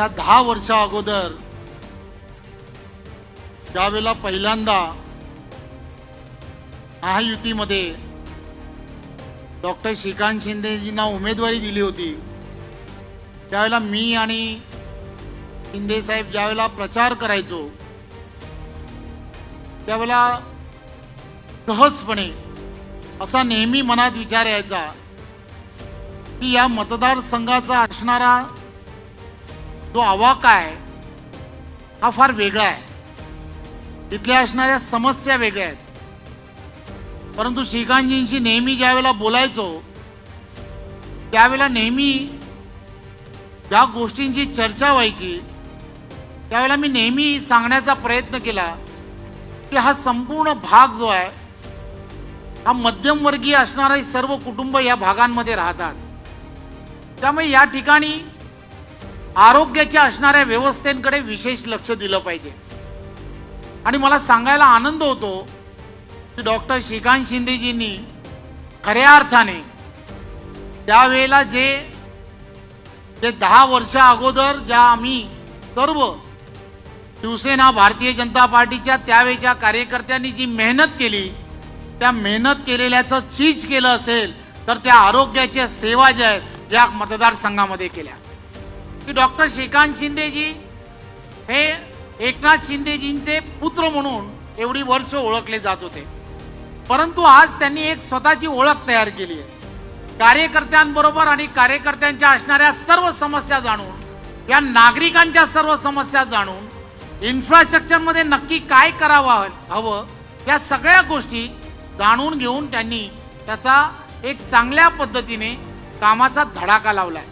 या दहा वर्षा अगोदर ज्यावेळेला पहिल्यांदा महायुतीमध्ये डॉक्टर श्रीकांत शिंदेजींना उमेदवारी दिली होती त्यावेळेला मी आणि शिंदे साहेब ज्यावेळेला प्रचार करायचो त्यावेळेला सहजपणे असा नेहमी मनात विचार यायचा की या मतदारसंघाचा असणारा जो आवाका आहे हा फार वेगळा आहे. तिथल्या असणाऱ्या समस्या वेगळ्या आहेत. परंतु श्रीकांतजींशी नेहमी ज्यावेळेला बोलायचो त्यावेळेला नेहमी ज्या गोष्टींची चर्चा व्हायची त्यावेळेला मी नेहमी सांगण्याचा प्रयत्न केला की हा संपूर्ण भाग जो आहे हा मध्यमवर्गीय असणारे सर्व कुटुंब या भागांमध्ये राहतात. त्यामुळे या ठिकाणी आरोग्याच्या असणाऱ्या व्यवस्थेकडे विशेष लक्ष दिलं पाहिजे. आणि मला सांगायला आनंद होतो की डॉक्टर श्रीकांत शिंदेजींनी खऱ्या अर्थाने त्यावेळेला जे जे दहा वर्षा अगोदर ज्या आम्ही सर्व शिवसेना भारतीय जनता पार्टीच्या त्यावेळेच्या कार्यकर्त्यांनी जी मेहनत केली त्या मेहनत केलेल्याचं चीज केलं असेल तर त्या आरोग्याच्या सेवा ज्या आहेत या मतदारसंघामध्ये केल्या. की डॉक्टर श्रीकांत शिंदेजी हे एकनाथ शिंदेजींचे पुत्र म्हणून एवढी वर्ष ओळखले जात होते. परंतु आज त्यांनी एक स्वतःची ओळख तयार केली आहे. कार्यकर्त्यांबरोबर आणि कार्यकर्त्यांच्या असणाऱ्या सर्व समस्या जाणून या नागरिकांच्या सर्व समस्या जाणून इन्फ्रास्ट्रक्चरमध्ये नक्की काय करावं हवं या सगळ्या गोष्टी जाणून घेऊन त्यांनी त्याचा एक चांगल्या पद्धतीने कामाचा धडाका लावलाय.